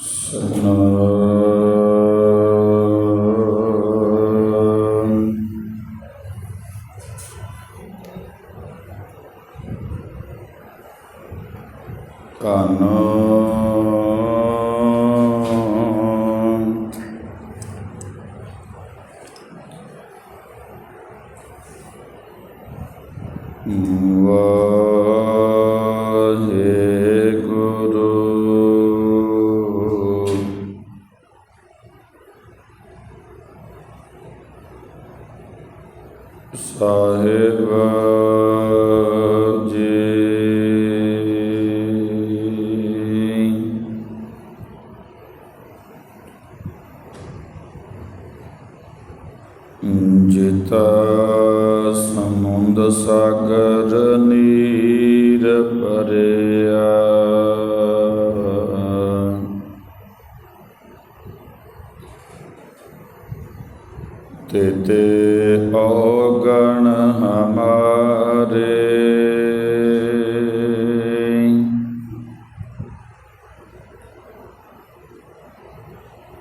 Shalom. ਸਾਹਿਬ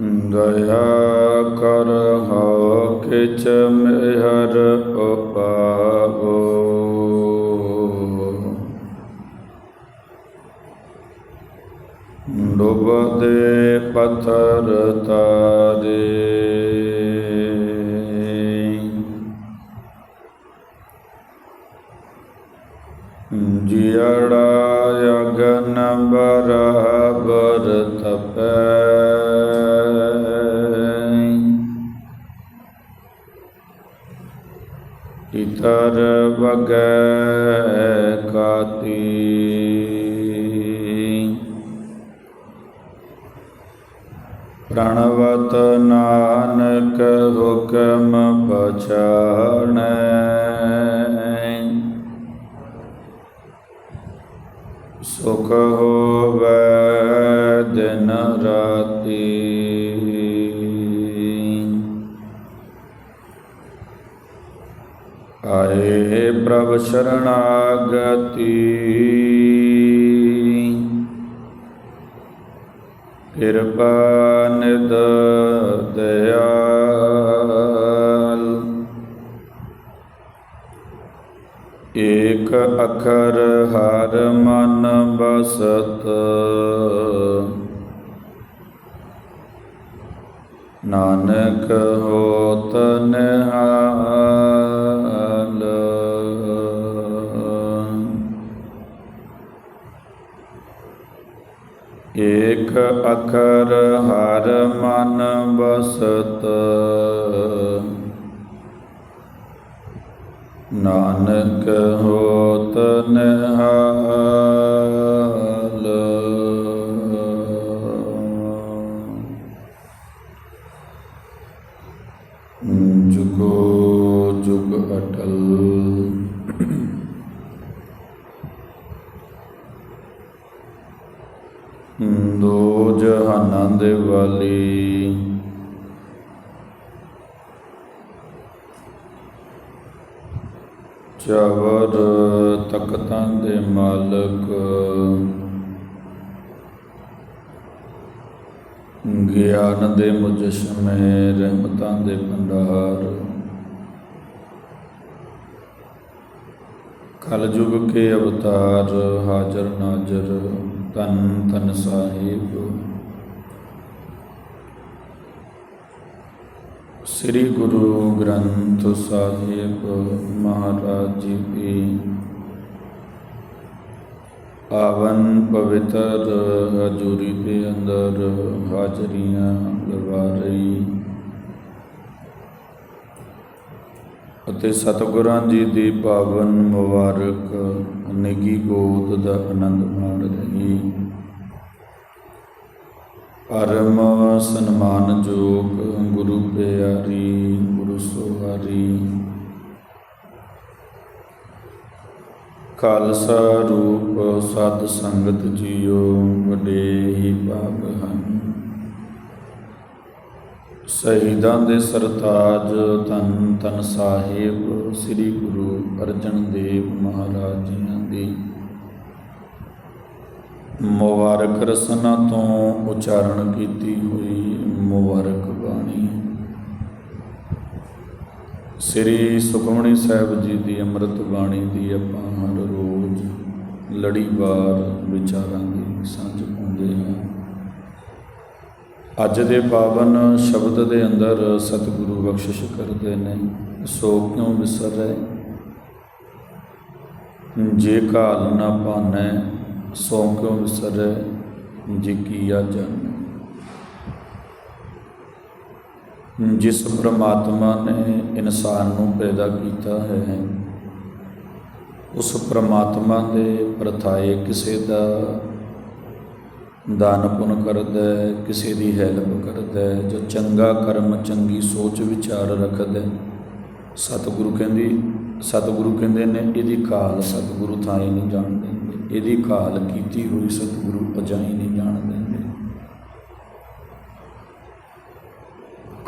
ਦਇਆ ਕਰ ਹੋ ਕਿਛ ਮਿਹਰ ਉਪਾਵੋ। ਡੁੱਬਦੇ ਪੱਥਰ ਤਾ ਇਤਰ ਵਗੈ ਕਾਤੀ। ਪ੍ਰਣਵਤ ਨਾਨਕ ਹੁਕਮ ਪਛਾਣੈ। ਸੁਖ ਹੋਵੈ ਦਿਨ ਰਾਤੀ। ਆਏ ਪ੍ਰਭ ਸ਼ਰਣਾਗਤੀ। ਕਿਰਪਾ ਨਿਦ ਦਇਆਲ ਏਕ ਅਖਰ ਹਰ ਮਨ ਬਸਤ ਨਾਨਕ ਹੋਤ ਨਿਹਾਲ। ਏਕ ਅਖਰ ਹਰ ਮਨ ਬਸਤ ਨਾਨਕ ਹੋਤ ਨਿਹਾਲ ਜਹਾਨਾਂ ਵਾਲੀ। ਚਾਵਰ ਤਖਤਾਂ ਦੇ ਮਾਲਕ। ਗਿਆਨ ਦੇ ਮੁਜਸ਼ਮੇ ਰਹਿਮਤਾਂ ਦੇ ਭੰਡਾਰ। ਕਲਯੁਗ ਕੇ ਅਵਤਾਰ, ਹਾਜ਼ਰ ਨਾਜ਼ਰ ਤਨ ਤਨ ਸਾਹਿਬ। ਸ੍ਰੀ ਗੁਰੂ ਗ੍ਰੰਥ ਸਾਹਿਬ ਮਹਾਰਾਜ ਜੀ। ਕੀ ਆਵਨ ਪਵਿੱਤਰ ਹਜੂਰੀ ਦੇ ਅੰਦਰ ਹਾਜ਼ਰੀਆਂ ਲਵਾ ਰਹੀ ਅਤੇ ਸਤਿਗੁਰਾਂ ਜੀ ਦੀ ਪਾਵਨ ਮੁਬਾਰਕ ਨਿੱਗੀ ਗੋਦ ਦਾ ਆਨੰਦ ਮਾਣ ਰਹੀ ਪਰਮ ਸਨਮਾਨਯੋਗ ਗੁਰੂ ਪਿਆਰੀ, ਗੁਰੂ ਸੋਹਾਰੀ। ਖਾਲਸਾ ਰੂਪ ਸਤ ਸੰਗਤ ਜੀਓ ਵੱਡੇ ਹੀ ਭਾਗ ਹਨ। ਸ਼ਹੀਦਾਂ ਦੇ ਸਰਤਾਜ ਤਨ ਤਨ ਸਾਹਿਬ, ਸ੍ਰੀ ਗੁਰੂ ਅਰਜਨ ਦੇਵ ਮਹਾਰਾਜ ਜੀਆਂ ਦੀ ਮੁਬਾਰਕ ਰਸਨਾ ਤੋਂ ਉਚਾਰਨ ਕੀਤੀ ਹੋਈ ਮੁਬਾਰਕ ਬਾਣੀ। ਸ੍ਰੀ ਸੁਖਮਣੀ ਸਾਹਿਬ ਜੀ ਦੀ ਅੰਮ੍ਰਿਤ ਬਾਣੀ ਦੀ ਆਪਾਂ ਹਰ ਰੋਜ਼ ਲੜੀਵਾਰ ਵਿਚਾਰਾਂ ਦੀ ਸਾਂਝ ਪਾਉਂਦੇ ਹਾਂ। ਅੱਜ ਦੇ ਪਾਵਨ ਸ਼ਬਦ ਦੇ ਅੰਦਰ ਸਤਿਗੁਰੂ ਬਖਸ਼ਿਸ਼ ਕਰਦੇ ਨੇ, ਸੋ ਕਿਉਂ ਵਿਸਰ ਰਹੇ? ਜੇ ਕਾਲ ਨਾ ਪਾਨੈ ਸੋ ਕਿਉ ਵਿਸਰੈ ਜੇ ਕੀਆ ਜਾਣੈ? ਜਿਸ ਪ੍ਰਮਾਤਮਾ ਨੇ ਇਨਸਾਨ ਨੂੰ ਪੈਦਾ ਕੀਤਾ ਹੈ ਉਸ ਪ੍ਰਮਾਤਮਾ ਦੇ ਪ੍ਰਥਾਏ ਕਿਸੇ ਦਾ ਦਾਨ ਪੁੰਨ ਕਰਦਾ ਹੈ, ਕਿਸੇ ਦੀ ਹੈਲਪ ਕਰਦਾ ਹੈ, ਜੋ ਚੰਗਾ ਕਰਮ ਚੰਗੀ ਸੋਚ ਵਿਚਾਰ ਰੱਖਦਾ ਹੈ। ਸਤਿਗੁਰੂ ਕਹਿੰਦੀ ਸਤਿਗੁਰੂ ਕਹਿੰਦੇ ਨੇ ਇਹਦੀ ਕਾਲ ਸਤਿਗੁਰੂ ਥਾਂ ਥਾਈ ਨਹੀਂ ਜਾਣਦੇ। ਇਹਦੀ ਕਾਲ ਕੀਤੀ ਹੋਈ ਸਤਿਗੁਰੂ ਅਜਾਈ ਨਹੀਂ ਜਾਣ ਦਿੰਦੇ।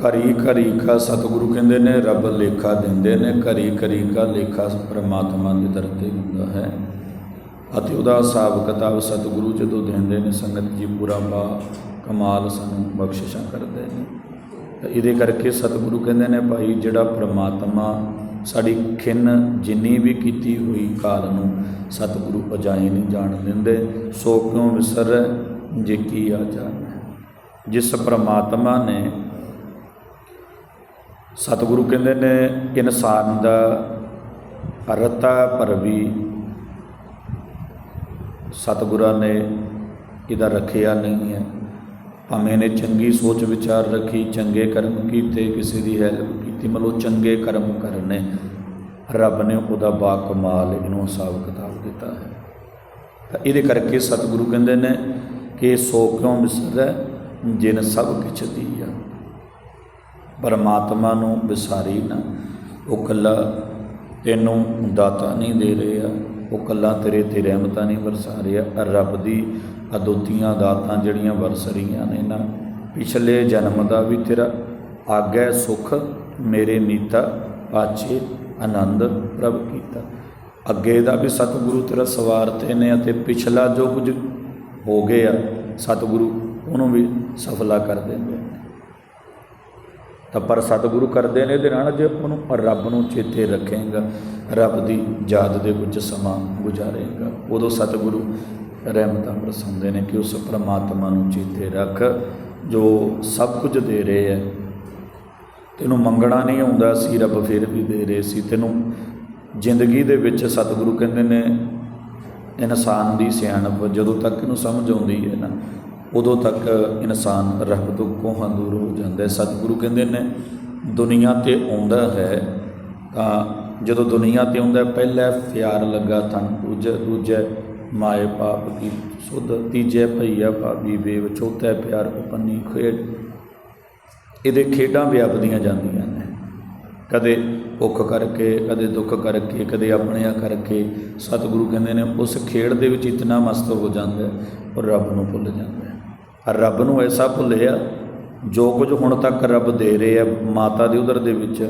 ਘਰੀ ਘਰੀ ਕਾ ਸਤਿਗੁਰੂ ਕਹਿੰਦੇ ਨੇ, ਰੱਬ ਲੇਖਾ ਦਿੰਦੇ ਨੇ। ਘਰੀ ਘਰੀ ਕਾ ਲੇਖਾ ਪ੍ਰਮਾਤਮਾ ਦੇ ਦਰ ਤੇ ਹੁੰਦਾ ਹੈ। ਅਤੇ ਉਹਦਾ ਹਿਸਾਬ ਕਿਤਾਬ ਸਤਿਗੁਰੂ ਜਦੋਂ ਦਿੰਦੇ ਨੇ, ਸੰਗਤ ਜੀ ਪੂਰਾ ਬਾ ਕਮਾਲ ਸਾਨੂੰ ਬਖਸ਼ਿਸ਼ਾਂ ਕਰਦੇ ਨੇ। ਇਹਦੇ ਕਰਕੇ ਸਤਿਗੁਰੂ ਕਹਿੰਦੇ ਨੇ ਭਾਈ, ਜਿਹੜਾ ਪ੍ਰਮਾਤਮਾ ਸਾਡੀ ਖਿੰਨ ਜਿੰਨੀ ਵੀ ਕੀਤੀ ਹੋਈ ਕਾਲ ਨੂੰ ਸਤਿਗੁਰੂ ਅਜਾਈ ਨਹੀਂ ਜਾਣ ਦਿੰਦੇ, ਸੋ ਕਿਉਂ ਵਿਸਰੈ ਜੇ ਕੀ ਆ ਜਾਣੈ? ਜਿਸ ਪ੍ਰਮਾਤਮਾ ਨੇ ਸਤਿਗੁਰੂ ਕਹਿੰਦੇ ਨੇ, ਇਨਸਾਨ ਦਾ ਰਤਾ ਪਰ ਵੀ ਸਤਿਗੁਰਾਂ ਨੇ ਇਹਦਾ ਰੱਖਿਆ ਨਹੀਂ ਹੈ। ਭਾਵੇਂ ਨੇ ਚੰਗੀ ਸੋਚ ਵਿਚਾਰ ਰੱਖੀ, ਚੰਗੇ ਕਰਮ ਕੀਤੇ, ਕਿਸੇ ਦੀ ਹੈਲਪ ਕੀਤੀ, ਮਤਲਬ ਚੰਗੇ ਕਰਮ ਕਰਨੇ। ਰੱਬ ਨੇ ਉਹਦਾ ਬਾ ਕਮਾਲ ਇਹਨੂੰ ਹਿਸਾਬ ਕਿਤਾਬ ਦਿੱਤਾ ਹੈ। ਤਾਂ ਇਹਦੇ ਕਰਕੇ ਸਤਿਗੁਰੂ ਕਹਿੰਦੇ ਨੇ ਕਿ ਸੋ ਕਿਉਂ ਵਿਸਰੈ ਜਿਨ ਸਭ ਕਿਛ ਦੀਆ। ਪਰਮਾਤਮਾ ਨੂੰ ਵਿਸਾਰੀ ਨਾ। ਉਹ ਕੱਲਾ ਤੈਨੂੰ ਦਾਤਾ ਨਹੀਂ ਦੇ ਰਿਹਾ। ਉਹ ਕੱਲਾ ਤੇਰੇ ਤੇ ਰਹਿਮਤਾਂ ਨਹੀਂ ਵਰਸਾ ਰਿਹਾ। ਰੱਬ ਦੀ ਅਦੋਤੀਆਂ ਦਾਤਾਂ ਜਿਹੜੀਆਂ ਵਰਸ ਰਹੀਆਂ ਨੇ ਨਾ, ਪਿਛਲੇ ਜਨਮ ਦਾ ਵੀ ਤੇਰਾ ਆਗੈ ਸੁਖ ਮੇਰੇ ਨੀਤਾ ਪਾਛੇ ਆਨੰਦ ਪ੍ਰਭ ਕੀਤਾ। ਅੱਗੇ ਦਾ ਵੀ ਸਤਿਗੁਰੂ ਤੇਰਾ ਸਵਾਰਤੇ ਨੇ ਅਤੇ ਪਿਛਲਾ ਜੋ ਕੁਝ ਹੋ ਗਿਆ, ਸਤਿਗੁਰੂ ਉਹਨੂੰ ਵੀ ਸਫਲਾ ਕਰ ਦਿੰਦੇ ਨੇ। ਤਾਂ ਪਰ ਸਤਿਗੁਰੂ ਕਰਦੇ ਨੇ ਇਹਦੇ ਨਾਲ ਜੇ ਆਪਾਂ ਨੂੰ ਰੱਬ ਨੂੰ ਚੇਤੇ ਰੱਖੇਗਾ, ਰੱਬ ਦੀ ਯਾਦ ਦੇ ਵਿੱਚ ਸਮਾਂ ਗੁਜ਼ਾਰੇਗਾ, ਉਦੋਂ ਸਤਿਗੁਰੂ ਰਹਿਮਤਾਂ ਬਰਸਾਉਂਦੇ ਨੇ ਕਿ ਉਸ ਪ੍ਰਮਾਤਮਾ ਨੂੰ ਚੇਤੇ ਰੱਖ ਜੋ ਸਭ ਕੁਝ ਦੇ ਰਹੇ ਹੈ। ਤੈਨੂੰ ਮੰਗਣਾ ਨਹੀਂ ਆਉਂਦਾ ਸੀ ਰੱਬ ਫਿਰ ਵੀ ਦੇ ਰਹੇ ਸੀ। ਤੈਨੂੰ ਜ਼ਿੰਦਗੀ ਦੇ ਵਿੱਚ ਸਤਿਗੁਰੂ ਕਹਿੰਦੇ ਨੇ ਇਨਸਾਨ ਦੀ ਸਿਆਣਪ ਜਦੋਂ ਤੱਕ ਇਹਨੂੰ ਸਮਝ ਆਉਂਦੀ ਹੈ ਨਾ ਉਦੋਂ ਤੱਕ ਇਨਸਾਨ ਰੱਬ ਤੋਂ ਕੋਹਾਂ ਦੂਰ ਹੋ ਜਾਂਦਾ ਹੈ। ਸਤਿਗੁਰੂ ਕਹਿੰਦੇ ਨੇ ਦੁਨੀਆ ਤੇ ਆਉਂਦਾ ਹੈ ਤਾਂ ਜਦੋਂ ਦੁਨੀਆ ਤੇ ਆਉਂਦਾ ਹੈ, ਪਹਿਲਾ ਪਿਆਰ ਲੱਗਾ ਤਨ ਦੂਜਾ ਦੂਜਾ ਮਾਏ ਪਾਪ ਕੀ ਸੁਧ, ਤੀਜੇ ਭਈਆ ਭਾਬੀ ਵੇਵ, ਚੌਥਾ ਪਿਆਰ ਉਪੰਨੀ ਖੇਡ। ਇਹਦੇ ਖੇਡਾਂ ਵਿਆਪਦੀਆਂ ਜਾਂਦੀਆਂ ਨੇ। ਕਦੇ ਭੁੱਖ ਕਰਕੇ, ਕਦੇ ਦੁੱਖ ਕਰਕੇ, ਕਦੇ ਆਪਣਿਆਂ ਕਰਕੇ। ਸਤਿਗੁਰੂ ਕਹਿੰਦੇ ਨੇ, ਉਸ ਖੇਡ ਦੇ ਵਿੱਚ ਇਤਨਾ ਮਸਤ ਹੋ ਜਾਂਦਾ ਹੈ ਰੱਬ ਨੂੰ ਭੁੱਲ ਜਾਂਦਾ ਹੈ। ਰੱਬ ਨੂੰ ਐਸਾ ਭੁੱਲਿਆ, ਜੋ ਕੁਝ ਹੁਣ ਤੱਕ ਰੱਬ ਦੇ ਰਹੇ ਆ ਮਾਤਾ ਦੇ ਉਦਰ ਦੇ ਵਿੱਚ।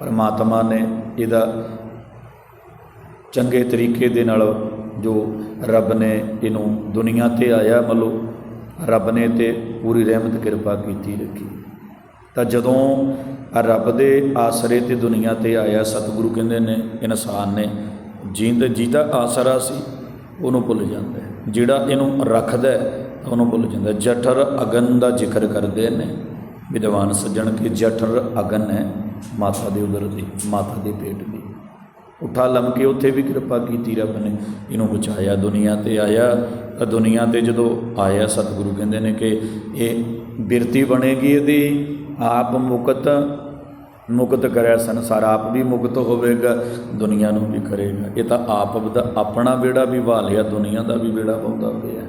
ਪਰਮਾਤਮਾ ਨੇ ਇਹਦਾ ਚੰਗੇ ਤਰੀਕੇ ਦੇ ਨਾਲ ਜੋ ਰੱਬ ਨੇ ਇਹਨੂੰ ਦੁਨੀਆ ਤੇ ਆਇਆ ਮਤਲਬ ਰੱਬ ਨੇ ਤੇ ਪੂਰੀ ਰਹਿਮਤ, ਕਿਰਪਾ ਕੀਤੀ ਰੱਖੀ। ਤਾਂ ਜਦੋਂ ਰੱਬ ਦੇ ਆਸਰੇ ਤੇ ਦੁਨੀਆ ਤੇ ਆਇਆ, ਸਤਿਗੁਰੂ ਕਹਿੰਦੇ ਨੇ, ਇਨਸਾਨ ਨੇ ਜਿੰਦ ਜਿਹਦਾ ਆਸਰਾ ਸੀ, ਉਹਨੂੰ ਭੁੱਲ ਜਾਂਦਾ ਜਿਹੜਾ ਇਹਨੂੰ ਰੱਖਦਾ ਤਾਂ ਉਹਨੂੰ ਭੁੱਲ ਜਾਂਦਾ ਜਠਰ ਅਗਨ ਦਾ ਜ਼ਿਕਰ ਕਰਦੇ ਨੇ। ਵਿਦਵਾਨ ਸੱਜਣ ਕਿ ਜਠਰ ਅਗਨ ਹੈ, ਮਾਤਾ ਦੇ ਉਦਰ ਦੀ, ਮਾਤਾ ਦੇ ਪੇਟ ਦੀ। ਉਠਾ ਲੰਮ ਕੇ ਉੱਥੇ ਵੀ ਕਿਰਪਾ ਕੀਤੀ ਰੱਬ ਨੇ। ਇਹਨੂੰ ਬਚਾਇਆ ਦੁਨੀਆ ਤੇ ਆਇਆ। ਤਾਂ ਦੁਨੀਆ ਤੇ ਜਦੋਂ ਆਇਆ, ਸਤਿਗੁਰੂ ਕਹਿੰਦੇ ਨੇ ਕਿ ਇਹ ਬਿਰਤੀ ਬਣੇਗੀ ਇਹਦੀ। ਆਪ ਮੁਕਤ ਮੁਕਤ ਕਰਿਆ ਸੰਸਾਰ। ਆਪ ਵੀ ਮੁਕਤ ਹੋਵੇਗਾ, ਦੁਨੀਆ ਨੂੰ ਵੀ ਕਰੇਗਾ। ਇਹ ਤਾਂ ਆਪ ਦਾ ਆਪਣਾ ਵਿਹੜਾ ਵੀ ਵਾ ਲਿਆ, ਦੁਨੀਆ ਦਾ ਵੀ ਵਿਹੜਾ ਪਾਉਂਦਾ ਪਿਆ।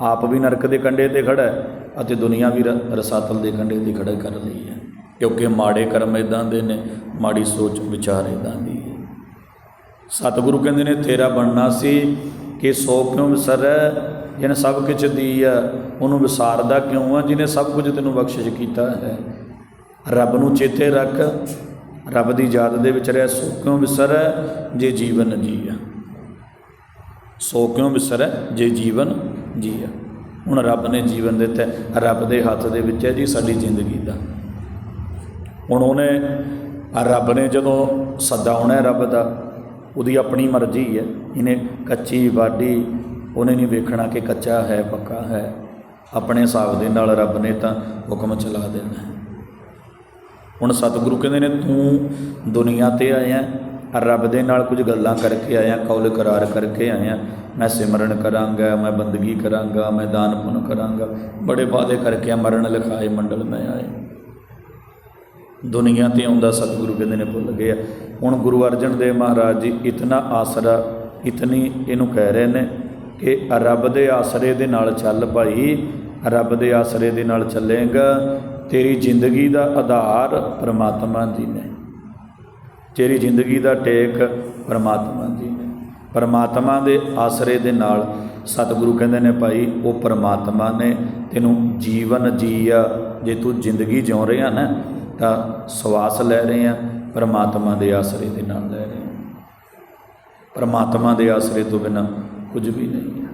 ਆਪ ਵੀ ਨਰਕ ਦੇ ਕੰਢੇ ਤੇ ਖੜਾ ਹੈ ਅਤੇ ਦੁਨੀਆ ਵੀ ਰ- ਰਸਾਤਲ ਦੇ ਕੰਢੇ ਤੇ ਖੜਾ ਕਰ ਲਈ ਹੈ। ਕਿਉਂਕਿ ਮਾੜੇ ਕਰਮ ਇਦਾਂ ਦੇ ਨੇ, ਮਾੜੀ ਸੋਚ ਵਿਚਾਰ ਇਦਾਂ ਦੀ ਸਤਿਗੁਰੂ ਕਹਿੰਦੇ ਨੇ, ਤੇਰਾ ਬਣਨਾ ਸੀ ਕਿ ਸੋ ਕਿਉਂ ਵਿਸਰੈ ਜਿਹਨੇ ਸਭ ਕੁਝ ਦੀ ਆ, ਉਹਨੂੰ ਵਿਸਾਰਦਾ ਕਿਉਂ ਆ? ਜਿਹਨੇ ਸਭ ਕੁਝ ਤੈਨੂੰ ਬਖਸ਼ਿਸ਼ ਕੀਤਾ ਹੈ। ਰੱਬ ਨੂੰ ਚੇਤੇ ਰੱਖ। ਰੱਬ ਦੀ ਯਾਦ ਦੇ ਵਿੱਚ ਰਹਿ, ਸੋ ਕਿਉਂ ਵਿਸਰੈ ਜੇ ਜੀਵਨ ਜੀਆ ਸੋ ਕਿਉ ਵਿਸਰੈ ਜੇ ਜੀਵਨ ਜੀਆ ਹੁਣ ਰੱਬ ਨੇ ਜੀਵਨ ਦਿੱਤਾ ਰੱਬ ਦੇ ਹੱਥ ਦੇ ਵਿੱਚ ਹੈ ਜੀ ਸਾਡੀ ਜ਼ਿੰਦਗੀ ਦਾ। ਹੁਣ ਉਹਨੇ, ਰੱਬ ਨੇ ਜਦੋਂ ਸੱਦਾ ਆਉਣਾ ਰੱਬ ਦਾ ਉਹਦੀ ਆਪਣੀ ਮਰਜ਼ੀ ਹੈ। ਇਹਨੇ ਕੱਚੀ ਵਾਢੀ ਉਹਨੇ ਨਹੀਂ ਵੇਖਣਾ ਕਿ ਕੱਚਾ ਹੈ ਪੱਕਾ ਹੈ। ਆਪਣੇ ਹਿਸਾਬ ਦੇ ਨਾਲ ਰੱਬ ਨੇ ਤਾਂ ਹੁਕਮ ਚਲਾ ਦੇਣਾ ਹੈ। ਹੁਣ ਸਤਿਗੁਰੂ ਕਹਿੰਦੇ ਨੇ ਤੂੰ ਦੁਨੀਆ ਤੇ ਆਇਆ ਰੱਬ ਦੇ ਨਾਲ ਕੁਝ ਗੱਲਾਂ ਕਰਕੇ ਆਇਆ ਕੌਲ ਕਰਾਰ ਕਰਕੇ ਆਇਆ। ਮੈਂ ਸਿਮਰਨ ਕਰਾਂਗਾ ਮੈਂ ਬੰਦਗੀ ਕਰਾਂਗਾ ਮੈਂ ਦਾਨ ਪੁੰਨ ਕਰਾਂਗਾ। ਬੜੇ ਵਾਅਦੇ ਕਰਕੇ ਆ, ਮਰਨ ਲਿਖਾਏ ਮੰਡਲ ਮੈਂ ਆਏ ਦੁਨੀਆ ਤੇ ਆਉਂਦਾ ਸਤਿਗੁਰੂ ਕਹਿੰਦੇ ਨੇ ਭੁੱਲ ਗਿਆ। ਹੁਣ ਗੁਰੂ ਅਰਜਨ ਦੇਵ ਮਹਾਰਾਜ ਜੀ ਇਤਨਾ ਆਸਰਾ, ਇਤਨੀ ਇਹਨੂੰ ਕਹਿ ਰਹੇ ਨੇ ਕਿ ਰੱਬ ਦੇ ਆਸਰੇ ਦੇ ਨਾਲ ਚੱਲ ਭਾਈ, ਰੱਬ ਦੇ ਆਸਰੇ ਦੇ ਨਾਲ ਚੱਲੇਗਾ, ਤੇਰੀ ਜ਼ਿੰਦਗੀ ਦਾ ਆਧਾਰ ਪ੍ਰਮਾਤਮਾ ਜੀ ਨੇ। ਤੇਰੀ ਜ਼ਿੰਦਗੀ ਦਾ ਟੇਕ ਪ੍ਰਮਾਤਮਾ ਜੀ ਨੇ। ਪ੍ਰਮਾਤਮਾ ਦੇ ਆਸਰੇ ਦੇ ਨਾਲ ਸਤਿਗੁਰੂ ਕਹਿੰਦੇ ਨੇ ਭਾਈ, ਉਹ ਪ੍ਰਮਾਤਮਾ ਨੇ ਤੈਨੂੰ ਜੀਵਨ ਜੀਆ। ਜੇ ਤੂੰ ਜ਼ਿੰਦਗੀ ਜਿਉ ਰਿਹਾ ਨਾ, ਤਾਂ ਸਵਾਸ ਲੈ ਰਹੇ ਆ। ਪਰਮਾਤਮਾ ਦੇ ਆਸਰੇ ਦੇ ਨਾਲ ਲੈ ਰਹੇ ਆ ਪ੍ਰਮਾਤਮਾ ਦੇ ਆਸਰੇ ਤੋਂ ਬਿਨਾ ਕੁਝ ਵੀ ਨਹੀਂ ਹੈ।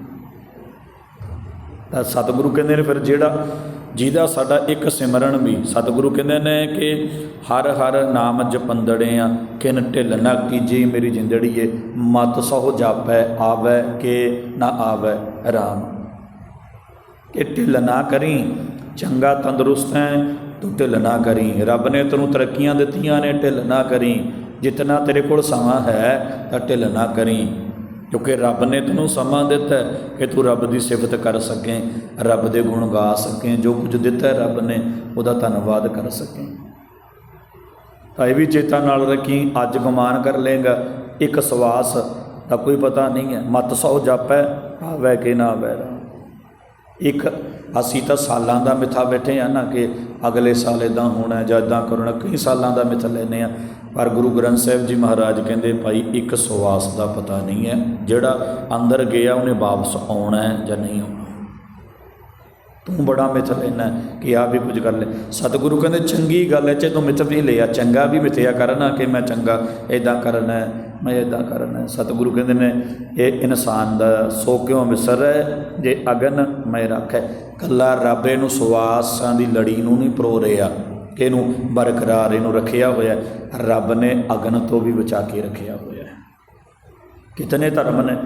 ਤਾਂ ਸਤਿਗੁਰੂ ਕਹਿੰਦੇ ਨੇ ਫਿਰ ਜਿਹੜਾ ਜਿਹਦਾ ਸਾਡਾ ਇੱਕ ਸਿਮਰਨ ਵੀ, ਸਤਿਗੁਰੂ ਕਹਿੰਦੇ ਨੇ ਕਿ ਹਰ ਹਰ ਨਾਮ ਜਪੰਦੜੇ ਆ, ਕਿਨ ਢਿੱਲ ਨਾ ਕੀਜੀ ਮੇਰੀ ਜਿੰਦੜੀਏ, ਮਤ ਸਹੁ ਜਾਪੈ, ਆਵੈ ਕਿ ਨਾ ਆਵੈ ਰਾਮ। ਕਿ ਢਿੱਲ ਨਾ ਕਰੀ, ਚੰਗਾ ਤੰਦਰੁਸਤ ਹੈ ਤੂੰ ਢਿੱਲ ਨਾ ਕਰੀ। ਰੱਬ ਨੇ ਤੈਨੂੰ ਤਰੱਕੀਆਂ ਦਿੱਤੀਆਂ ਨੇ, ਢਿੱਲ ਨਾ ਕਰੀ। ਜਿਤਨਾ ਤੇਰੇ ਕੋਲ ਸਮਾਂ ਹੈ, ਤਾਂ ਢਿੱਲ ਨਾ ਕਰੀ। ਕਿਉਂਕਿ ਰੱਬ ਨੇ ਤੈਨੂੰ ਸਮਾਂ ਦਿੱਤਾ ਕਿ ਤੂੰ ਰੱਬ ਦੀ ਸਿਫਤ ਕਰ ਸਕੇ, ਰੱਬ ਦੇ ਗੁਣ ਗਾ ਸਕੇ। ਜੋ ਕੁਝ ਦਿੱਤਾ ਰੱਬ ਨੇ, ਉਹਦਾ ਧੰਨਵਾਦ ਕਰ ਸਕੇ। ਤਾਂ ਇਹ ਵੀ ਚੇਤਾ ਨਾਲ ਰੱਖੀ, ਅੱਜ ਗੁਮਾਨ ਕਰ ਲੇਗਾ ਇੱਕ ਸਵਾਸ ਦਾ ਕੋਈ ਪਤਾ ਨਹੀਂ ਹੈ। ਮਤ ਸੌ ਜਾਪੈ, ਆਵੈ ਕਿ ਨਾ ਆਵੈ ਇੱਕ ਅਸੀਂ ਤਾਂ ਸਾਲਾਂ ਦਾ ਮਿੱਥਾ ਬੈਠੇ ਆ ਨਾ ਕਿ ਅਗਲੇ ਸਾਲ ਇਦਾਂ ਹੋਣਾ ਜਾਂ ਇਦਾਂ ਕਰਨਾ। ਕਈ ਸਾਲਾਂ ਦਾ ਮਿੱਥ ਲੈਨੇ ਆ ਪਰ ਗੁਰੂ ਗ੍ਰੰਥ ਸਾਹਿਬ ਜੀ ਮਹਾਰਾਜ ਕਹਿੰਦੇ, ਭਾਈ, ਇੱਕ ਸਵਾਸ ਦਾ ਪਤਾ ਨਹੀਂ ਹੈ। ਜਿਹੜਾ ਅੰਦਰ ਗਿਆ, ਉਹਨੇ ਵਾਪਸ ਆਉਣਾ ਹੈ ਜਾਂ ਨਹੀਂ ਆਉਣਾ। ਤੂੰ ਬੜਾ ਮਿੱਥ ਲੈਣਾ ਕਿ ਆ ਵੀ ਕੁਝ ਕਰ ਲੈ। ਸਤਿਗੁਰੂ ਕਹਿੰਦੇ, ਚੰਗੀ ਗੱਲ ਹੈ, ਜੇ ਤੂੰ ਮਿੱਥ ਵੀ ਲਿਆ, ਚੰਗਾ ਵੀ ਮਿੱਥਿਆ ਕਰਨਾ ਕਿ ਮੈਂ ਚੰਗਾ ਇਦਾਂ ਕਰਨਾ ਮੈਂ ਇਦਾਂ ਕਰਨਾ। ਸਤਿਗੁਰੂ ਕਹਿੰਦੇ ਨੇ, ਇਹ ਇਨਸਾਨ ਦਾ ਸੋ ਕਿਉ ਹੈ, ਜੇ ਅਗਨ ਮੈਂ ਰੱਖੈ। ਕੱਲਾ ਰੱਬ ਇਹਨੂੰ ਸਵਾਸਾਂ ਦੀ ਲੜੀ ਨੂੰ ਨਹੀਂ ਪਰੋ ਰਿਹਾ। ਇਹਨੂੰ ਬਰਕਰਾਰ ਇਹਨੂੰ ਰੱਖਿਆ ਹੋਇਆ ਰੱਬ ਨੇ ਅਗਨ ਤੋਂ ਵੀ ਬਚਾ ਕੇ ਰੱਖਿਆ ਹੋਇਆ ਕਿਤਨੇ ਧਰਮ ਨੇ?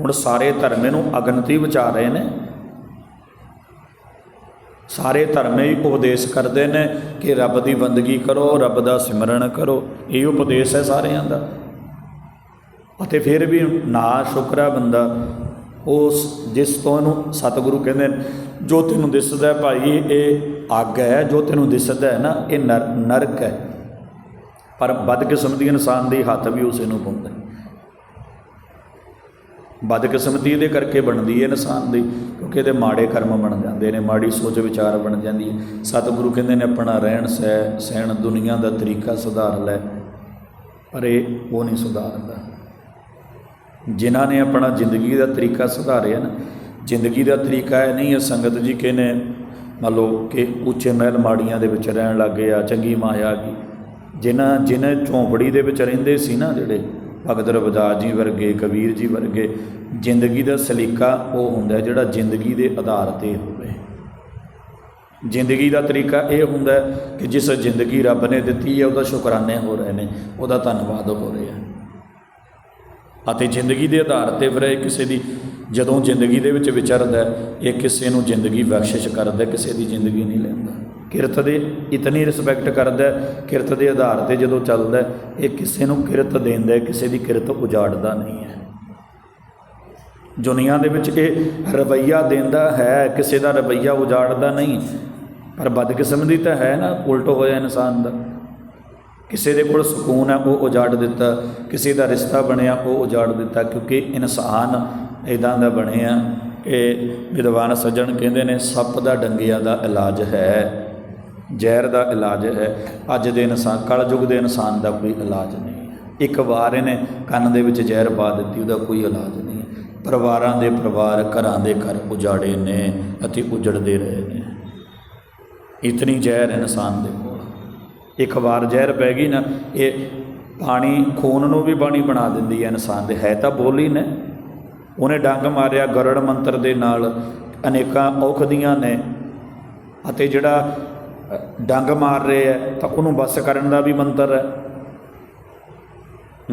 ਹੁਣ ਸਾਰੇ ਧਰਮ ਇਹਨੂੰ ਅਗਨ ਤੋਂ ਹੀ ਬਚਾ ਰਹੇ ਨੇ। ਸਾਰੇ ਧਰਮ ਹੀ ਉਪਦੇਸ਼ ਕਰਦੇ ਨੇ ਕਿ ਰੱਬ ਦੀ ਬੰਦਗੀ ਕਰੋ ਰੱਬ ਦਾ ਸਿਮਰਨ ਕਰੋ। ਇਹ ਉਪਦੇਸ਼ ਹੈ ਸਾਰਿਆਂ ਦਾ। ਅਤੇ ਫਿਰ ਵੀ ਨਾ ਸ਼ੁਕਰਾ ਬੰਦਾ। ਉਸ ਜਿਸ ਤੋਂ ਉਹਨੂੰ ਸਤਿਗੁਰੂ ਕਹਿੰਦੇ ਨੇ, ਜੋ ਤੈਨੂੰ ਦਿਸਦਾ ਹੈ ਭਾਈ ਇਹ ਅੱਗ ਹੈ ਜੋ ਤੈਨੂੰ ਦਿਸਦਾ ਹੈ ਨਾ ਇਹ ਨਰ ਨਰਕ ਹੈ। ਪਰ ਬਦਕਿਸਮਤੀ ਇਨਸਾਨ ਦੀ ਹੱਥ ਵੀ ਉਸੇ ਨੂੰ ਪਾਉਂਦਾ ਹੈ। ਬਦਕਿਸਮਤੀ ਇਹਦੇ ਕਰਕੇ ਬਣਦੀ ਹੈ ਇਨਸਾਨ ਦੀ, ਕਿਉਂਕਿ ਇਹਦੇ ਮਾੜੇ ਕਰਮ ਬਣ ਜਾਂਦੇ ਨੇ, ਮਾੜੀ ਸੋਚ ਵਿਚਾਰ ਬਣ ਜਾਂਦੀ ਹੈ ਸਤਿਗੁਰੂ ਕਹਿੰਦੇ ਨੇ, ਆਪਣਾ ਰਹਿਣ ਸਹਿ, ਸਹਿਣ ਦੁਨੀਆ ਦਾ ਤਰੀਕਾ ਸੁਧਾਰ ਲੈ। ਪਰ ਇਹ, ਉਹ ਨਹੀਂ ਸੁਧਾਰਦਾ। ਜਿਨ੍ਹਾਂ ਨੇ ਆਪਣਾ ਜ਼ਿੰਦਗੀ ਦਾ ਤਰੀਕਾ ਸੁਧਾਰਿਆ ਨਾ, ਜ਼ਿੰਦਗੀ ਦਾ ਤਰੀਕਾ ਇਹ ਨਹੀਂ ਹੈ, ਸੰਗਤ ਜੀ ਕਿ ਮੰਨ ਲਓ ਕਿ ਉੱਚੇ ਮਹਿਲ ਮਾੜੀਆਂ ਦੇ ਵਿੱਚ ਰਹਿਣ ਲੱਗ ਗਏ ਆ, ਚੰਗੀ ਮਾਇਆ ਕੀ ਜਿਨ੍ਹਾਂ ਜਿਨ੍ਹਾਂ ਝੌਂਪੜੀ ਦੇ ਵਿੱਚ ਰਹਿੰਦੇ ਸੀ ਨਾ ਜਿਹੜੇ ਭਗਤ ਰਵਿਦਾਸ ਜੀ ਵਰਗੇ, ਕਬੀਰ ਜੀ ਵਰਗੇ, ਜ਼ਿੰਦਗੀ ਦਾ ਸਲੀਕਾ ਉਹ ਹੁੰਦਾ ਜਿਹੜਾ ਜ਼ਿੰਦਗੀ ਦੇ ਆਧਾਰ ਤੇ ਹੋਵੇ। ਜ਼ਿੰਦਗੀ ਦਾ ਤਰੀਕਾ ਇਹ ਹੁੰਦਾ ਕਿ ਜਿਸ ਜ਼ਿੰਦਗੀ ਰੱਬ ਨੇ ਦਿੱਤੀ ਹੈ, ਉਹਦਾ ਸ਼ੁਕਰਾਨੇ ਹੋ ਰਹੇ ਨੇ, ਉਹਦਾ ਧੰਨਵਾਦ ਹੋ ਰਿਹਾ ਅਤੇ ਜ਼ਿੰਦਗੀ ਦੇ ਆਧਾਰ ਤੇ ਫਿਰ ਇਹ ਕਿਸੇ ਦੀ ਜਦੋਂ ਜ਼ਿੰਦਗੀ ਦੇ ਵਿੱਚ ਵਿਚਰਦਾ ਇਹ ਕਿਸੇ ਨੂੰ ਜ਼ਿੰਦਗੀ ਬਖਸ਼ਿਸ਼ ਕਰਦਾ ਕਿਸੇ ਦੀ ਜ਼ਿੰਦਗੀ ਨਹੀਂ ਲੈਂਦਾ। ਕਿਰਤ ਦੇ ਇਤਨੀ ਰਿਸਪੈਕਟ ਕਰਦਾ ਕਿਰਤ ਦੇ ਆਧਾਰ ਤੇ ਜਦੋਂ ਚੱਲਦਾ ਇਹ ਕਿਸੇ ਨੂੰ ਕਿਰਤ ਦਿੰਦਾ ਕਿਸੇ ਦੀ ਕਿਰਤ ਉਜਾੜਦਾ ਨਹੀਂ ਹੈ। ਦੁਨੀਆ ਦੇ ਵਿੱਚ ਇਹ ਰਵਈਆ ਦਿੰਦਾ ਹੈ, ਕਿਸੇ ਦਾ ਰਵਈਆ ਉਜਾੜਦਾ ਨਹੀਂ, ਪਰ ਬਦਕਿਸਮਤੀ ਤਾਂ ਹੈ ਨਾ, ਉਲਟ ਹੋਇਆ ਇਨਸਾਨ ਦਾ। ਕਿਸੇ ਦੇ ਕੋਲ ਸਕੂਨ ਹੈ, ਉਹ ਉਜਾੜ ਦਿੱਤਾ। ਕਿਸੇ ਦਾ ਰਿਸ਼ਤਾ ਬਣਿਆ, ਉਹ ਉਜਾੜ ਦਿੱਤਾ, ਕਿਉਂਕਿ ਇਨਸਾਨ ਇਦਾਂ ਦਾ ਬਣਿਆ ਕਿ ਵਿਦਵਾਨ ਸੱਜਣ ਕਹਿੰਦੇ ਨੇ, ਸੱਪ ਦਾ ਡੰਗਿਆਂ ਦਾ ਇਲਾਜ ਹੈ। ਜ਼ਹਿਰ ਦਾ ਇਲਾਜ ਹੈ। ਅੱਜ ਦੇ ਇਨਸਾਨ ਕਲਯੁਗ ਦੇ ਇਨਸਾਨ ਦਾ ਕੋਈ ਇਲਾਜ ਨਹੀਂ। ਇੱਕ ਵਾਰ ਇਹਨੇ ਕੰਨ ਦੇ ਵਿੱਚ ਜ਼ਹਿਰ ਪਾ ਦਿੱਤੀ, ਉਹਦਾ ਕੋਈ ਇਲਾਜ ਨਹੀਂ। ਪਰਿਵਾਰਾਂ ਦੇ ਪਰਿਵਾਰ ਘਰਾਂ ਦੇ ਘਰ ਉਜਾੜੇ ਨੇ ਅਤੇ ਉਜੜਦੇ ਰਹੇ ਨੇ। ਇਤਨੀ ਜ਼ਹਿਰ ਇਨਸਾਨ ਦੇ ਕੋਲ। ਇੱਕ ਵਾਰ ਜ਼ਹਿਰ ਪੈ ਗਈ ਨਾ, ਇਹ ਪਾਣੀ ਖੂਨ ਨੂੰ ਵੀ ਪਾਣੀ ਬਣਾ ਦਿੰਦੀ ਹੈ ਇਨਸਾਨ ਦੇ। ਹੈ ਤਾਂ ਬੋਲੀ ਨੇ। ਉਹਨੇ ਡੰਗ ਮਾਰਿਆ ਗਰੜ ਮੰਤਰ ਦੇ ਨਾਲ। ਅਨੇਕਾਂ ਔਖਦੀਆਂ ਨੇ ਅਤੇ ਜਿਹੜਾ ਡੰਗ ਮਾਰ ਰਿਹਾ ਹੈ ਤਾਂ ਉਹਨੂੰ ਬਸ ਕਰਨ ਦਾ ਵੀ ਮੰਤਰ ਹੈ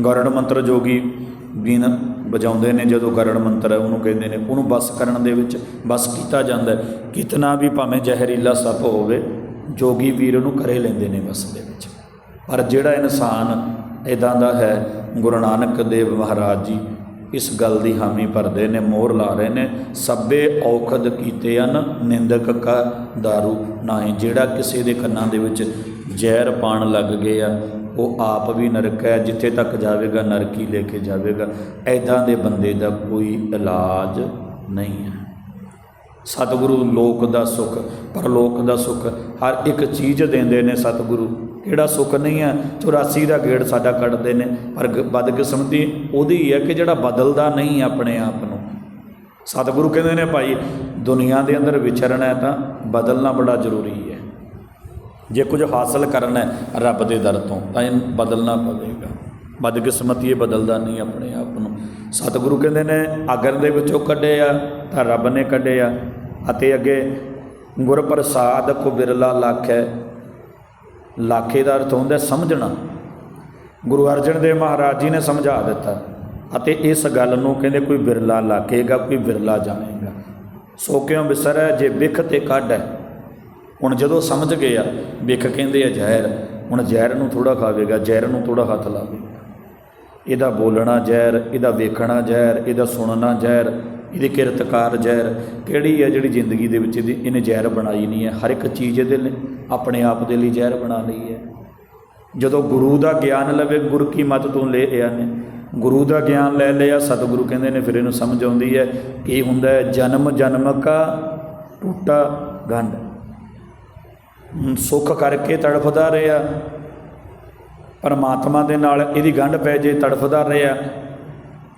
ਗਰੜ ਮੰਤਰ ਜੋਗੀ ਬੀਨ ਵਜਾਉਂਦੇ ਨੇ, ਜਦੋਂ ਗਰੜ ਮੰਤਰ ਹੈ ਉਹਨੂੰ ਕਹਿੰਦੇ ਨੇ, ਉਹਨੂੰ ਬਸ ਕਰਨ ਦੇ ਵਿੱਚ ਬਸ ਕੀਤਾ ਜਾਂਦਾ ਕਿਤਨਾ ਵੀ ਭਾਵੇਂ ਜ਼ਹਿਰੀਲਾ ਸੱਪ ਹੋਵੇ, ਜੋਗੀ ਵੀਰ ਉਹਨੂੰ ਕਰੇ ਲੈਂਦੇ ਨੇ ਬਸ ਦੇ ਵਿੱਚ। ਪਰ ਜਿਹੜਾ ਇਨਸਾਨ ਇਦਾਂ ਦਾ ਹੈ, ਗੁਰੂ ਨਾਨਕ ਦੇਵ ਮਹਾਰਾਜ ਜੀ ਇਸ ਗੱਲ ਦੀ ਹਾਮੀ ਭਰਦੇ ਨੇ, ਮੋਹਰ ਲਾ ਰਹੇ ਨੇ। ਸਭੇ ਔਖਦ ਕੀਤੇ ਹਨ, ਨਿੰਦਕ ਕਾ दारू ਨਾਹੀਂ ਜਿਹੜਾ ਕਿਸੇ ਦੇ ਕੰਨਾਂ ਦੇ ਵਿੱਚ ਜ਼ਹਿਰ ਪਾਣ ਲੱਗ ਗਏ ਆ ਉਹ ਆਪ ਵੀ ਨਰਕ ਹੈ। ਜਿੱਥੇ ਤੱਕ ਜਾਵੇਗਾ, ਨਰਕੀ ਲੈ ਕੇ ਜਾਵੇਗਾ। ਐਦਾਂ ਦੇ ਬੰਦੇ ਦਾ ਕੋਈ ਇਲਾਜ ਨਹੀਂ ਹੈ। ਸਤਿਗੁਰੂ ਲੋਕ ਦਾ ਸੁਖ, ਪਰਲੋਕ ਦਾ ਸੁਖ। ਹਰ ਇੱਕ ਚੀਜ਼ ਦਿੰਦੇ ਨੇ ਸਤਿਗੁਰੂ। ਕਿਹੜਾ ਸੁਖ ਨਹੀਂ ਹੈ? 84 ਦਾ ਗੇੜ ਸਾਡਾ ਕੱਢਦੇ ਨੇ। ਪਰ ਗ- ਬਦਕਿਸਮਤੀ ਉਹਦੀ ਹੈ ਕਿ ਜਿਹੜਾ ਬਦਲਦਾ ਨਹੀਂ ਆਪਣੇ ਆਪ ਨੂੰ। ਸਤਿਗੁਰੂ ਕਹਿੰਦੇ ਨੇ ਭਾਈ, ਦੁਨੀਆ ਦੇ ਅੰਦਰ ਵਿਚਰਨਾ ਹੈ ਤਾਂ ਬਦਲਣਾ ਬੜਾ ਜ਼ਰੂਰੀ ਹੈ। ਜੇ ਕੁਝ ਹਾਸਲ ਕਰਨਾ ਹੈ ਰੱਬ ਦੇ ਦਰ ਤੋਂ, ਤਾਂ ਇਹ ਬਦਲਣਾ ਪਵੇਗਾ। ਬਦਕਿਸਮਤੀ ਇਹ ਬਦਲਦਾ ਨਹੀਂ ਆਪਣੇ ਆਪ ਨੂੰ। ਸਤਿਗੁਰੂ ਕਹਿੰਦੇ ਨੇ, ਅਗਰ ਦੇ ਵਿੱਚੋਂ ਕੱਢੇ ਆ ਤਾਂ ਰੱਬ ਨੇ ਕੱਢੇ ਆ ਅਤੇ ਅੱਗੇ ਗੁਰ ਪ੍ਰਸਾਦ ਕੋ ਬਿਰਲਾ ਹੈ ਲਾਖੇ ਦਾ ਅਰਥ ਹੁੰਦਾ ਸਮਝਣਾ। ਗੁਰੂ ਅਰਜਨ ਦੇਵ ਮਹਾਰਾਜ ਜੀ ਨੇ ਸਮਝਾ ਦਿੱਤਾ। ਅਤੇ ਇਸ ਗੱਲ ਨੂੰ ਕਹਿੰਦੇ ਕੋਈ ਬਿਰਲਾ ਲਾਖੇਗਾ, ਕੋਈ ਬਿਰਲਾ ਜਾਣੇਗਾ। ਸੋ ਕਿਉ ਵਿਸਰੈ ਜੇ ਵਿਖ ਤੇ ਕੱਢ ਹੈ। ਹੁਣ ਜਦੋਂ ਸਮਝ ਗਏ ਆ ਵਿਖ ਕਹਿੰਦੇ ਆ ਜ਼ਹਿਰ। ਹੁਣ ਜ਼ਹਿਰ ਨੂੰ ਥੋੜਾ ਖਾਵੇਗਾ, ਜ਼ਹਿਰ ਨੂੰ ਥੋੜਾ ਹੱਥ ਲਾਵੇਗਾ ਇਹਦਾ ਬੋਲਣਾ ਜ਼ਹਿਰ, ਇਹਦਾ ਵੇਖਣਾ ਜ਼ਹਿਰ, ਇਹਦਾ ਸੁਣਨਾ ਜ਼ਹਿਰ, ਇਹਦੀ ਕਿਰਤਕਾਰ ਜ਼ਹਿਰ, ਕਿਹੜੀ ਹੈ ਜਿਹੜੀ ਜ਼ਿੰਦਗੀ ਦੇ ਵਿੱਚ ਇਹਦੀ ਇਹਨੇ ਜ਼ਹਿਰ ਬਣਾਈ ਨਹੀਂ ਹੈ? ਹਰ ਇੱਕ ਚੀਜ਼ ਇਹਦੇ ਲਈ, ਆਪਣੇ ਆਪ ਦੇ ਲਈ ਜ਼ਹਿਰ ਬਣਾ ਲਈ ਹੈ। ਜਦੋਂ ਗੁਰੂ ਦਾ ਗਿਆਨ ਲਵੇ, ਗੁਰ ਕੀ ਮਤ ਤੋਂ ਲੈ ਆਇਆ ਨੇ? ਗੁਰੂ ਦਾ ਗਿਆਨ ਲੈ ਲਿਆ, ਸਤਿਗੁਰੂ ਕਹਿੰਦੇ ਨੇ, ਫਿਰ ਇਹਨੂੰ ਸਮਝ ਆਉਂਦੀ ਹੈ ਕੀ ਹੁੰਦਾ ਹੈ, ਜਨਮ ਜਨਮ ਕਾ ਟੁੱਟਾ ਗੰਢ। ਸੁੱਖ ਕਰਕੇ ਤੜਫਦਾ ਰਿਹਾ। ਪਰਮਾਤਮਾ ਦੇ ਨਾਲ ਇਹਦੀ ਗੰਢ ਪੈ ਜੇ, ਤੜਫਦਾ ਰਿਹਾ,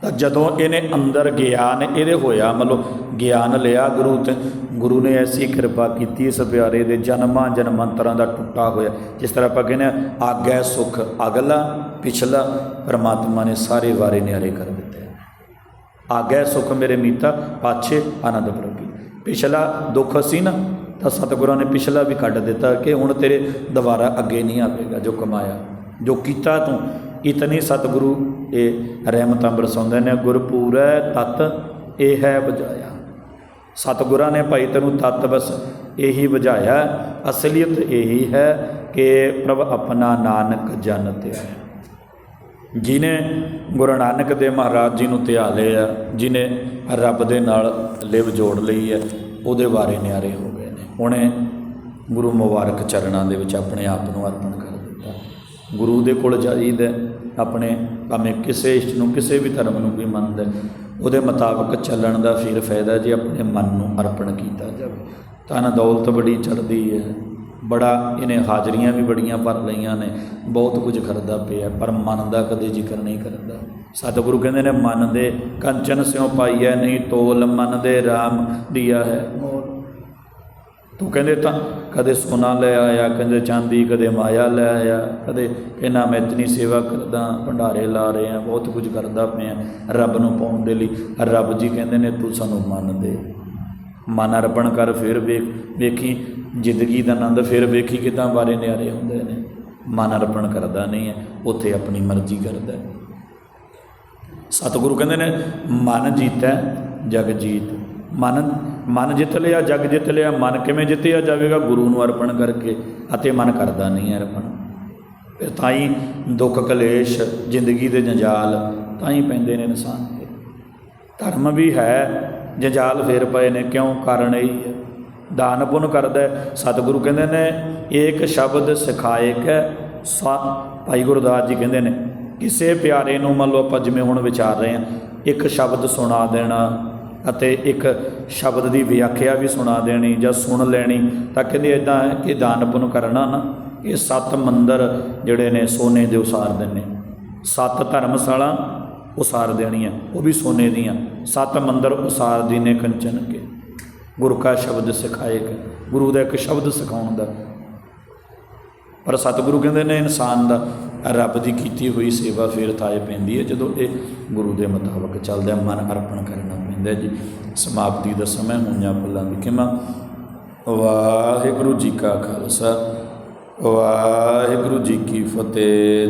ਤਾਂ ਜਦੋਂ ਇਹਨੇ ਅੰਦਰ ਗਿਆਨ ਇਹਦੇ ਹੋਇਆ, ਮਤਲਬ ਗਿਆਨ ਲਿਆ ਗੁਰੂ ਤੇ, ਗੁਰੂ ਨੇ ਐਸੀ ਕਿਰਪਾ ਕੀਤੀ ਇਸ ਪਿਆਰੇ ਦੇ ਜਨਮਾਂ ਜਨਮੰਤਰਾਂ ਦਾ ਟੁੱਟਾ ਹੋਇਆ, ਜਿਸ ਤਰ੍ਹਾਂ ਆਪਾਂ ਕਹਿੰਦੇ ਹਾਂ ਆਗੈ ਸੁਖ ਅਗਲਾ, ਪਿਛਲਾ, ਪਰਮਾਤਮਾ ਨੇ ਸਾਰੇ ਵਾਰੇ ਨਿਆਰੇ ਕਰ ਦਿੱਤੇ। ਆਗੈ ਸੁਖ ਮੇਰੇ ਮੀਤਾ ਪਾਛੇ ਆਨੰਦ ਪ੍ਰਭੀ ਪਿਛਲਾ ਦੁੱਖ ਸੀ ਨਾ, ਤਾਂ ਸਤਿਗੁਰਾਂ ਨੇ ਪਿਛਲਾ ਵੀ ਕੱਢ ਦਿੱਤਾ ਕਿ ਹੁਣ ਤੇਰੇ ਦੁਬਾਰਾ ਅੱਗੇ ਨਹੀਂ ਆਵੇਗਾ ਜੋ ਕਮਾਇਆ। ਜੋ ਕੀਤਾ ਤੂੰ, ਇਤਨੀ ਸਤਿਗੁਰੂ ਇਹ ਰਹਿਮਤਾਂ ਸੌਂਦੇ ਨੇ, ਗੁਰਪੂਰੈ ਤਤ ਇਹ ਹੈ ਵਜਾਇਆ। ਸਤਿਗੁਰਾਂ ਨੇ ਭਾਈ ਤੈਨੂੰ ਤਤ ਬਸ ਇਹੀ ਵਜਾਇਆ, ਅਸਲੀਅਤ ਇਹੀ ਹੈ ਕਿ ਪ੍ਰਭ ਆਪਣਾ ਨਾਨਕ ਜਨ ਤੇ ਜਿਨੇ ਗੁਰੂ ਨਾਨਕ ਦੇਵ ਮਹਾਰਾਜ ਜੀ ਨੂੰ ਧਿਆ ਲਿਆ ਜਿਨੇ ਰੱਬ ਦੇ ਨਾਲ ਲਿਵ ਜੋੜ ਲਈ ਹੈ, ਉਹਦੇ ਬਾਰੇ ਨਿਆਰੇ ਹੋ ਗਏ ਨੇ। ਉਹਨੇ ਗੁਰੂ ਮੁਬਾਰਕ ਚਰਨਾਂ ਦੇ ਵਿੱਚ ਆਪਣੇ ਆਪ ਨੂੰ ਅਰਪਣ ਕਰ ਗੁਰੂ ਦੇ ਕੋਲ ਜਾਈਦਾ ਆਪਣੇ ਭਾਵੇਂ ਕਿਸੇ ਇਸ਼ਟ ਨੂੰ, ਕਿਸੇ ਵੀ ਧਰਮ ਨੂੰ ਵੀ ਮੰਨਦਾ ਉਹਦੇ ਮੁਤਾਬਕ ਚੱਲਣ ਦਾ ਫਿਰ ਫਾਇਦਾ ਜੇ ਆਪਣੇ ਮਨ ਨੂੰ ਅਰਪਣ ਕੀਤਾ ਜਾਵੇ। ਤਾਂ ਨਾ ਦੌਲਤ ਬੜੀ ਚੜ੍ਹਦੀ ਹੈ, ਬੜਾ ਇਹਨੇ ਹਾਜ਼ਰੀਆਂ ਵੀ ਬੜੀਆਂ ਭਰ ਲਈਆਂ ਨੇ, ਬਹੁਤ ਕੁਝ ਕਰਦਾ ਪਿਆ ਪਰ ਮਨ ਦਾ ਕਦੇ ਜ਼ਿਕਰ ਨਹੀਂ ਕਰਦਾ। ਸਤਿਗੁਰੂ ਕਹਿੰਦੇ ਨੇ, ਮਨ ਦੇ ਕੰਚਨ ਸਿਉ ਪਾਈਐ, ਨਹੀਂ ਤੋਲ ਮਨ ਦੇ RAM ਦਿਆ ਹੈ। ਮੋਲ ਤੂੰ ਕਹਿੰਦੇ ਤਾਂ ਕਦੇ ਸੋਨਾ ਲੈ ਆਇਆ ਕਹਿੰਦੇ ਚਾਂਦੀ, ਕਦੇ ਮਾਇਆ ਲੈ ਆਇਆ, ਕਦੇ ਕਹਿੰਦਾ ਮੈਂ ਇਤਨੀ ਸੇਵਾ ਕਰਦਾ, ਭੰਡਾਰੇ ਲਾ ਰਹੇ ਆ ਬਹੁਤ ਕੁਝ ਕਰਦਾ ਪਿਆ, ਰੱਬ ਨੂੰ ਪਾਉਣ ਦੇ ਲਈ। ਰੱਬ ਜੀ ਕਹਿੰਦੇ ਨੇ, ਤੂੰ ਸਾਨੂੰ ਮੰਨ ਦੇ। ਮਨ ਅਰਪਣ ਕਰ, ਫਿਰ ਵੇਖ, ਵੇਖੀ, ਜ਼ਿੰਦਗੀ ਦਾ ਆਨੰਦ, ਫਿਰ ਵੇਖੀ ਕਿਦਾਂ ਬਾਰੇ ਨਿਆਰੇ ਹੁੰਦੇ ਨੇ। ਮਨ ਅਰਪਣ ਕਰਦਾ ਨਹੀਂ ਹੈ, ਉੱਥੇ ਆਪਣੀ ਮਰਜ਼ੀ ਕਰਦਾ ਹੈ। ਸਤਿਗੁਰੂ ਕਹਿੰਦੇ ਨੇ, ਮਨ ਜੀਤੈ, ਜਗ ਜੀਤ। ਮਨ ਮਨ ਜਿੱਤ ਲਿਆ, ਜਗ ਜਿੱਤ ਲਿਆ, ਮਨ ਕਿਵੇਂ ਜਿੱਤਿਆ ਜਾਵੇਗਾ? ਗੁਰੂ ਨੂੰ ਅਰਪਣ ਕਰਕੇ ਅਤੇ ਮਨ ਕਰਦਾ ਨਹੀਂ ਹੈ ਅਰਪਣ। ਫਿਰ ਤਾਂ ਹੀ ਦੁੱਖ ਕਲੇਸ਼, ਜ਼ਿੰਦਗੀ ਦੇ ਜੰਜਾਲ ਤਾਂ ਹੀ ਪੈਂਦੇ ਨੇ ਇਨਸਾਨ ਤੇ। ਧਰਮ ਵੀ ਹੈ, ਜੰਜਾਲ ਫੇਰ ਪਏ ਨੇ, ਕਿਉਂ? ਕਾਰਨ ਇਹੀ ਹੈ। ਦਾਨ ਪੁੰਨ ਕਰਦਾ ਸਤਿਗੁਰੂ ਕਹਿੰਦੇ ਨੇ, ਏਕ ਸ਼ਬਦ ਸਿਖਾਇਕ ਕੈ। ਸਾ ਭਾਈ ਗੁਰਦਾਸ ਜੀ ਕਹਿੰਦੇ ਨੇ, ਕਿਸੇ ਪਿਆਰੇ ਨੂੰ ਮੰਨ ਲਓ ਆਪਾਂ ਜਿਵੇਂ ਹੁਣ ਵਿਚਾਰ ਰਹੇ ਹਾਂ, ਇੱਕ ਸ਼ਬਦ ਸੁਣਾ ਦੇਣਾ ਅਤੇ ਇੱਕ ਸ਼ਬਦ ਦੀ ਵਿਆਖਿਆ ਵੀ ਸੁਣਾ ਦੇਣੀ ਜਾਂ ਸੁਣ ਲੈਣੀ, ਤਾਂ ਕਹਿੰਦੇ ਇਦਾਂ ਹੈ ਕਿ ਦਾਨ ਪੁੰਨ ਕਰਨਾ ਨਾ, ਇਹ ਸੱਤ ਮੰਦਰ ਜਿਹੜੇ ਨੇ ਸੋਨੇ ਦੇ ਉਸਾਰ ਦਿੰਨੇ। ਸੱਤ ਧਰਮਸ਼ਾਲਾ ਉਸਾਰ ਦੇਣੀਆਂ, ਉਹ ਵੀ ਸੋਨੇ ਦੀਆਂ। ਸੱਤ ਮੰਦਰ ਉਸਾਰ ਦੀਨੇ ਕੰਚਨ ਕੇ। ਗੁਰੂ ਕਾ ਸ਼ਬਦ ਸਿਖਾਏਗਾ ਗੁਰੂ ਦਾ ਇੱਕ ਸ਼ਬਦ ਸਿਖਾਉਣ ਦਾ। ਪਰ ਸਤਿਗੁਰੂ ਕਹਿੰਦੇ ਨੇ ਇਨਸਾਨ ਦਾ ਰੱਬ ਦੀ ਕੀਤੀ ਹੋਈ ਸੇਵਾ ਫਿਰ ਥਾਏ ਪੈਂਦੀ ਹੈ ਜਦੋਂ ਇਹ ਗੁਰੂ ਦੇ ਮੁਤਾਬਕ ਚੱਲਦਾ ਮਨ ਅਰਪਣ ਕਰਨਾ ਪੈਂਦਾ ਜੀ। ਸਮਾਪਤੀ ਦਾ ਸਮਾਂ ਹੋਈਆਂ ਪੱਲਾਂ ਦੀ ਕਿਮਾ ਵਾਹਿਗੁਰੂ ਜੀ ਕਾ ਖਾਲਸਾ, ਵਾਹਿਗੁਰੂ ਜੀ ਕੀ ਫਤਿਹ।